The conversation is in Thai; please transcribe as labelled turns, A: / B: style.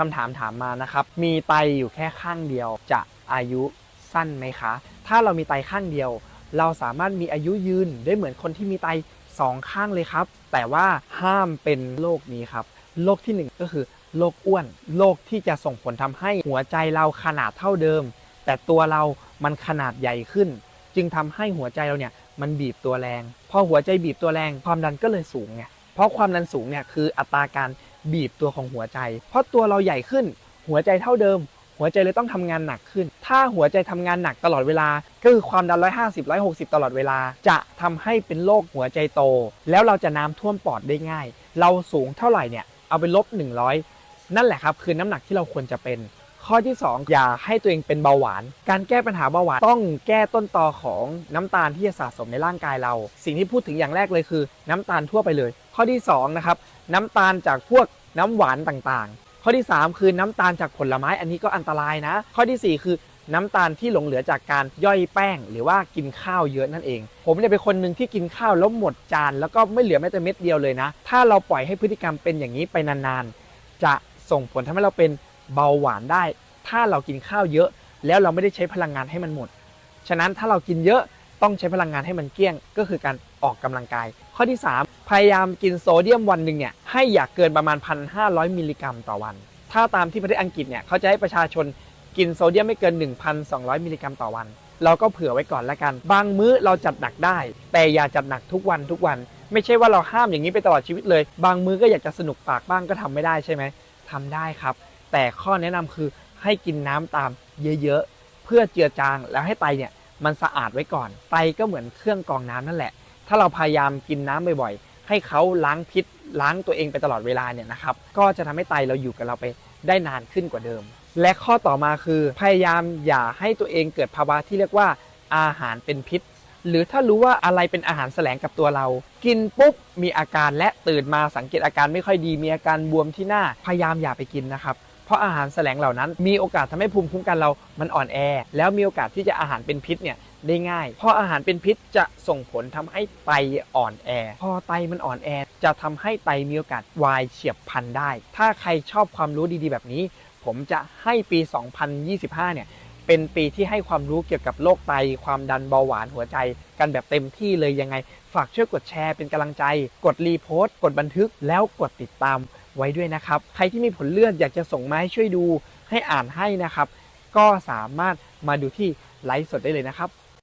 A: คำถามถามมานะครับ มีไตอยู่แค่ข้างเดียวจะอายุสั้นไหมคะ ถ้าเรามีไตข้างเดียว เราสามารถมีอายุยืนได้เหมือนคนที่มีไตสองข้างเลยครับ แต่ว่าห้ามเป็นโรคนี้ครับ โรคที่หนึ่งก็คือโรคอ้วน โรคที่จะส่งผลทำให้หัวใจเราขนาดเท่าเดิม แต่ตัวเรามันขนาดใหญ่ขึ้น จึงทำให้หัวใจเราเนี่ยมันบีบตัวแรง พอหัวใจบีบตัวแรงความดันก็เลยสูงไง เพราะความดันสูงเนี่ยคืออัตราการบีบตัวของหัวใจ เพราะตัวเราใหญ่ขึ้น หัวใจเท่าเดิม หัวใจเลยต้องทำงานหนักขึ้น ถ้าหัวใจทำงานหนักตลอดเวลา ก็คือความดัน 150 160 ตลอดเวลา จะทำให้เป็นโรคหัวใจโต แล้วเราจะน้ำท่วมปอดได้ง่าย เราสูงเท่าไหร่เนี่ยเอาไปลบ 100 นั่นแหละครับคือน้ำหนักที่เราควรจะเป็น ข้อที่ 2 อย่าให้ตัวเองเป็นเบาหวาน การแก้ปัญหาเบาหวานต้องแก้ต้นตอของน้ำตาลที่จะสะสมในร่างกายเรา สิ่งที่พูดถึงอย่างแรกเลยคือ น้ำตาลทั่วไปเลย ข้อที่2นะครับน้ำตาลจากพวกน้ำหวานต่างๆ ข้อที่ 3 คือน้ำตาลจากผลไม้อันนี้ก็อันตรายนะ ข้อทีสี่ 4 คือน้ำตาลที่หลงเหลือจากการย่อยแป้ง หรือว่ากินข้าวเยอะนั่นเอง ผมเนี่ยเป็นคนหนึ่งที่กินข้าวแล้วหมดจาน แล้วก็ไม่เหลือแม้แต่เม็ดเดียวเลยนะ ถ้าเราปล่อยให้พฤติกรรมเป็นอย่างนี้ไปนานๆ จะส่งผลทำให้เราเป็น เบาหวานได้ ถ้าเรากินข้าวเยอะ แล้วเราไม่ได้ใช้พลังงานให้มันหมด ฉะนั้นถ้าเรากินเยอะต้องใช้พลังงานให้มันเกลี้ยง ก็คือการออกกำลังกาย ข้อที่ 3 พยายามกินโซเดียมวันหนึ่งเนี่ยให้อย่าเกินประมาณ 1,500 มิลลิกรัมต่อวัน ถ้าตามที่ประเทศอังกฤษเนี่ยเขาจะให้ประชาชนกินโซเดียมไม่เกิน 1,200 มิลลิกรัมต่อวัน เราก็เผื่อไว้ก่อนละกัน บางมื้อเราจัดหนักได้ แต่อย่าจัดหนักทุกวันทุกวัน ไม่ใช่ว่าเราห้ามอย่างนี้ไปตลอดชีวิตเลย บางมื้อก็อยากจะสนุกปากบ้างก็ทำไม่ได้ใช่ไหมทำได้ครับ แต่ข้อแนะนำคือให้กินน้ำตามเยอะๆ เพื่อเจือจางแล้วให้ไตเนี่ยมันสะอาดไว้ก่อน ไตก็เหมือนเครื่องกรองน้ำนั่นแหละ ถ้าเราพยายามกินน้ำบ่อยๆ ให้เขาล้างพิษล้างตัวเองไปตลอดเวลาเนี่ยนะครับ ก็จะทำให้ไตเราอยู่กับเราไปได้นานขึ้นกว่าเดิม และข้อต่อมาคือพยายามอย่าให้ตัวเองเกิดภาวะที่เรียกว่าอาหารเป็นพิษ หรือถ้ารู้ว่าอะไรเป็นอาหารแสลงกับตัวเรา กินปุ๊บมีอาการและตื่นมาสังเกตอาการไม่ค่อยดีมีอาการบวมที่หน้าพยายามอย่าไปกินนะครับ ราะอาหารแสลงเหล่านั้น มีโอกาสทำให้ภูมิคุ้มกันเรามันอ่อนแอ แล้วมีโอกาสที่จะอาหารเป็นพิษเนี่ยได้ง่ายเพราะอาหารเป็นพิษจะส่งผลทำให้ไตอ่อนแอ พอไตมันอ่อนแอ จะทำให้ไตมีโอกาสวายเฉียบพลันได้ ถ้าใครชอบความรู้ดีๆ แบบนี้ ผมจะให้ปี 2025 เนี่ย เป็นปีที่ให้ความรู้เกี่ยวกับโรคไต ความดันเบาหวานหัวใจ กันแบบเต็มที่เลยยังไง ฝากช่วยกดแชร์เป็นกำลังใจ กดรีโพสต์ กดบันทึก แล้วกดติดตาม ไว้ด้วยนะครับ ใครที่มีผลเลือดอยากจะส่งมาให้ช่วยดูให้อ่านให้นะครับ ก็สามารถมาดูที่ไลฟ์สดได้เลยนะครับ